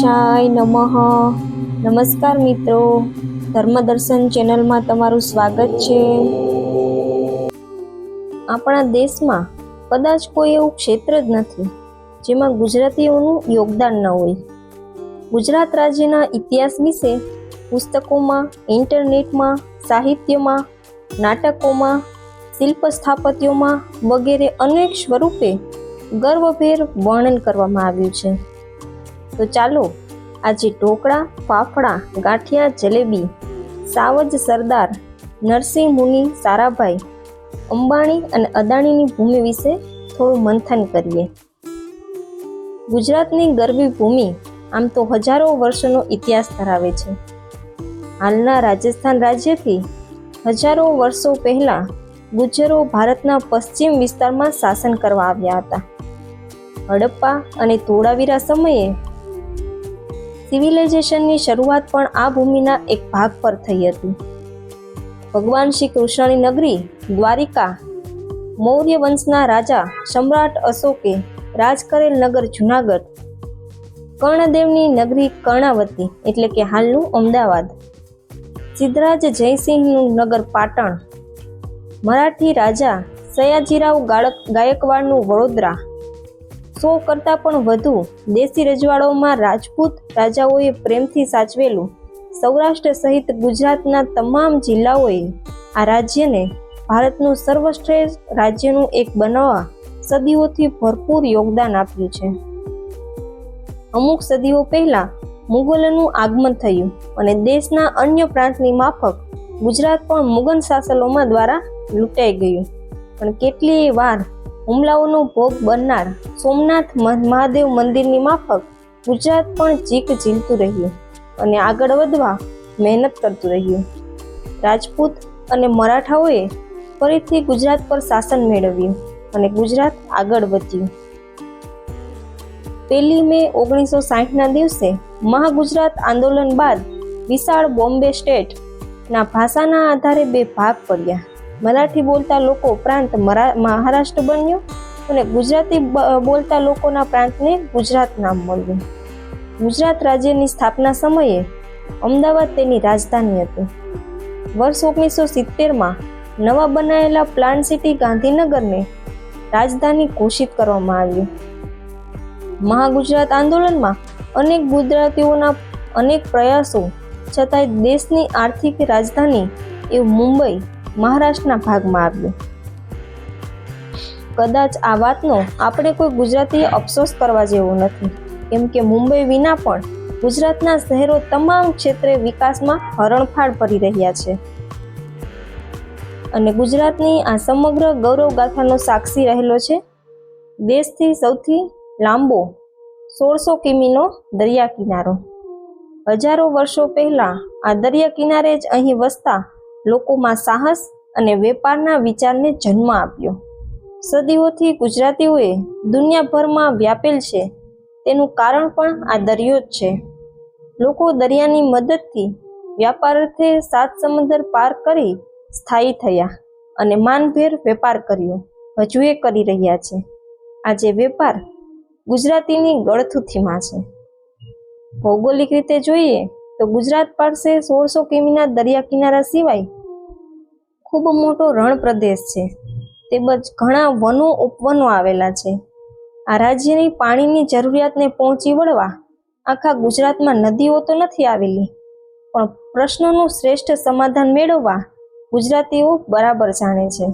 ગણેશાય નમઃ. નમસ્કાર મિત્રો. ધર્મદર્શન ચેનલમાં તમારું સ્વાગત છે. આપણા દેશમાં કદાચ કોઈ એવું ક્ષેત્ર જ નથી જેમાં ગુજરાતીઓનું યોગદાન ન હોય. ગુજરાત રાજ્યના ઇતિહાસ વિશે પુસ્તકોમાં, ઇન્ટરનેટમાં, સાહિત્યમાં, નાટકોમાં શિલ્પ સ્થાપત્યોમાં વગેરે અનેક સ્વરૂપે ગર્વભેર વર્ણન કરવામાં આવ્યું છે. તો ચાલો આજે ઢોકળા, ફાફડા, ગાંઠિયા, જલેબી, સાવજ સરદાર, નરસિંહ મુનિ, સારાભાઈ, અંબાણી અને અદાણીની ભૂમિ વિશે થોડું મંથન કરીએ. ગુજરાતની ગરવી ભૂમિ આમ તો હજારો વર્ષોનો ઇતિહાસ ધરાવે છે. હાલના રાજસ્થાન રાજ્યથી હજારો વર્ષો પહેલાં ગુજરો ભારતના પશ્ચિમ વિસ્તારમાં શાસન કરવા આવ્યા હતા. હડપ્પા અને ધોળાવીરા સમયે સિવિલાઇઝેશનની શરૂઆત પણ આ ભૂમિના એક ભાગ પર થઈ હતી. ભગવાન શ્રી કૃષ્ણની નગરી, દ્વારિકા, મૌર્ય વંશના રાજા સમ્રાટ અશોકે રાજ કરેલ નગર જુનાગઢ, કર્ણદેવની નગરી કર્ણાવતી એટલે કે હાલનું અમદાવાદ, સિદ્ધરાજ જયસિંહનું નગર પાટણ, મરાઠી રાજા સયાજીરાવ ગાયકવાડનું વડોદરા સો કરતાં પણ વધુ દેશી રજવાડાઓમાં રાજપૂત રાજાઓએ પ્રેમથી સાચવેલું. સૌરાષ્ટ્ર સહિત ગુજરાતના તમામ જિલ્લાઓએ આ રાજ્યને ભારતનું સર્વશ્રેષ્ઠ રાજ્યનું એક બનાવવા સદીઓથી ભરપૂર યોગદાન આપ્યું છે. અમુક સદીઓ પહેલા મુગલોનું આગમન થયું અને દેશના અન્ય પ્રાંતની માફક ગુજરાત પણ મુગલ શાસનોમાં દ્વારા લૂંટાઈ ગયું. પણ કેટલીય વાર હુમલાઓનો ભોગ બનનાર સોમનાથ મહાદેવ મંદિરની માફક ગુજરાત પણ ચીક ઝીલતું રહ્યું અને આગળ વધવા મહેનત કરતું રહ્યું. રાજપૂત અને મરાઠાઓએ ફરીથી ગુજરાત પર શાસન મેળવ્યું અને ગુજરાત આગળ વધ્યું. પહેલી મે ઓગણીસો સાહીઠના દિવસે મહાગુજરાત આંદોલન બાદ વિશાળ બોમ્બે સ્ટેટના ભાષાના આધારે બે ભાગ પડ્યા. મરાઠી બોલતા લોકો પ્રાંત મહારાષ્ટ્ર બન્યો અને ગુજરાતી બોલતા લોકોના પ્રાંતને ગુજરાત નામ મળ્યું. ગુજરાત રાજ્યની સ્થાપના સમયે અમદાવાદ તેની રાજધાની હતી. વર્ષ ઓગણીસો સિત્તેરમાં નવા બનાવેલા પ્લાન્ટ સિટી ગાંધીનગરને રાજધાની ઘોષિત કરવામાં આવ્યું મહાગુજરાત આંદોલનમાં અનેક ગુજરાતીઓના અનેક પ્રયાસો છતાંય દેશની આર્થિક રાજધાની એ મુંબઈ મહારાષ્ટ્રના ભાગમાં આવ્યું. કદાચ આ વાતનો આપણે કોઈ ગુજરાતીએ અફસોસ કરવા જેવો નથી. કેમ કે મુંબઈ વિના પણ ગુજરાતના શહેરો તમામ ક્ષેત્રે વિકાસમાં હરણફાળ ભરી રહ્યા છે. અને ગુજરાતની આ સમગ્ર ગૌરવ ગાથાનો સાક્ષી રહેલો છે દેશથી સૌથી લાંબો સોળસો કિમીનો દરિયા કિનારો. હજારો વર્ષો પહેલા આ દરિયા કિનારે જ અહીં વસતા લોકોમાં સાહસ અને વેપારના વિચારને જન્મ આપ્યો. સદીઓથી ગુજરાતીઓએ દુનિયાભરમાં વ્યાપેલ છે. તેનું કારણ પણ આ દરિયો જ છે. લોકો દરિયાની મદદથી વ્યાપારર્થે સાત સમુદ્ર પાર કરી સ્થાયી થયા અને માનભેર વેપાર કર્યો. હજુ એ કરી રહ્યા છે. આજે વેપાર ગુજરાતીની ગળથુથીમાં છે. ભૌગોલિક રીતે જોઈએ તો ગુજરાત પાસે સોળસો કિમીના દરિયા કિનારા સિવાય ખૂબ મોટો રણ પ્રદેશ છે. તેમજ ઘણા વનો ઉપવનો આવેલા છે. આ રાજ્યની પાણીની જરૂરિયાતને પહોંચી વળવા આખા ગુજરાતમાં નદીઓ તો નથી આવેલી, પણ પ્રશ્નોનું શ્રેષ્ઠ સમાધાન મેળવવા ગુજરાતીઓ બરાબર જાણે છે.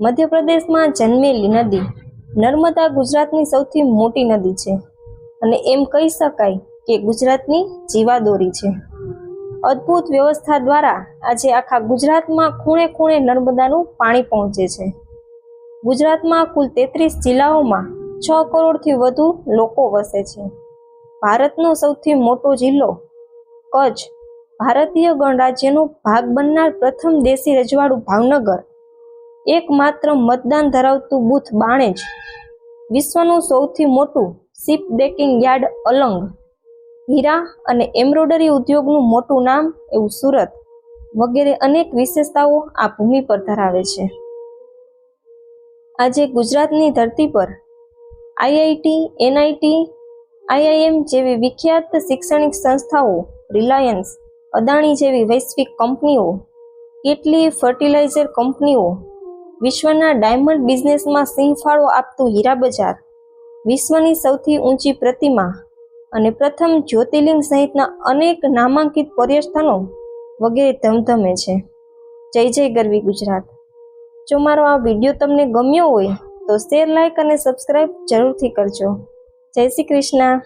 મધ્યપ્રદેશમાં જન્મેલી નદી નર્મદા ગુજરાતની સૌથી મોટી નદી છે અને એમ કહી શકાય કે ગુજરાતની જીવાદોરી છે. અદ્ભુત વ્યવસ્થા દ્વારા આજે આખા ગુજરાતમાં ખૂણે ખૂણે નર્મદાનું પાણી પહોંચે છે. ગુજરાતમાં કુલ તેત્રીસ જિલ્લાઓમાં છ કરોડથી વધુ લોકો વસે છે. ભારતનો સૌથી મોટો જિલ્લો, કચ્છ, ભારતીય ગણરાજ્યનો ભાગ બનનાર પ્રથમ દેશી રજવાડું ભાવનગર. એકમાત્ર મતદાન ધરાવતું બૂથ બાણેજ વિશ્વનું સૌથી મોટું શિપ બ્રેકિંગ યાર્ડ અલંગ. હીરા અને એમ્બ્રોડરી ઉદ્યોગનું મોટું નામ એવું સુરત વગેરે અનેક વિશેષતાઓ આ ભૂમિ પર ધરાવે છે. આજે ગુજરાતની ધરતી પર આઈઆઈટી, એનઆઈટી, આઈઆઈએમ જેવી વિખ્યાત શૈક્ષણિક સંસ્થાઓ, રિલાયન્સ, અદાણી જેવી વૈશ્વિક કંપનીઓ કેટલી ફર્ટિલાઇઝર કંપનીઓ, વિશ્વના ડાયમંડ બિઝનેસમાં સિંહફાળો આપતું હીરા બજાર, વિશ્વની સૌથી ઊંચી પ્રતિમા અને પ્રથમ જ્યોતિર્લિંગ સહિતના અનેક નામાંકિત પર્યસ્થાનો વગેરે ધમધમે છે. જય જય ગરવી ગુજરાત. જો મારો આ વીડિયો તમને ગમ્યો હોય તો શેર લાઇક અને સબસ્ક્રાઈબ જરૂરથી કરજો. જય શ્રી કૃષ્ણ.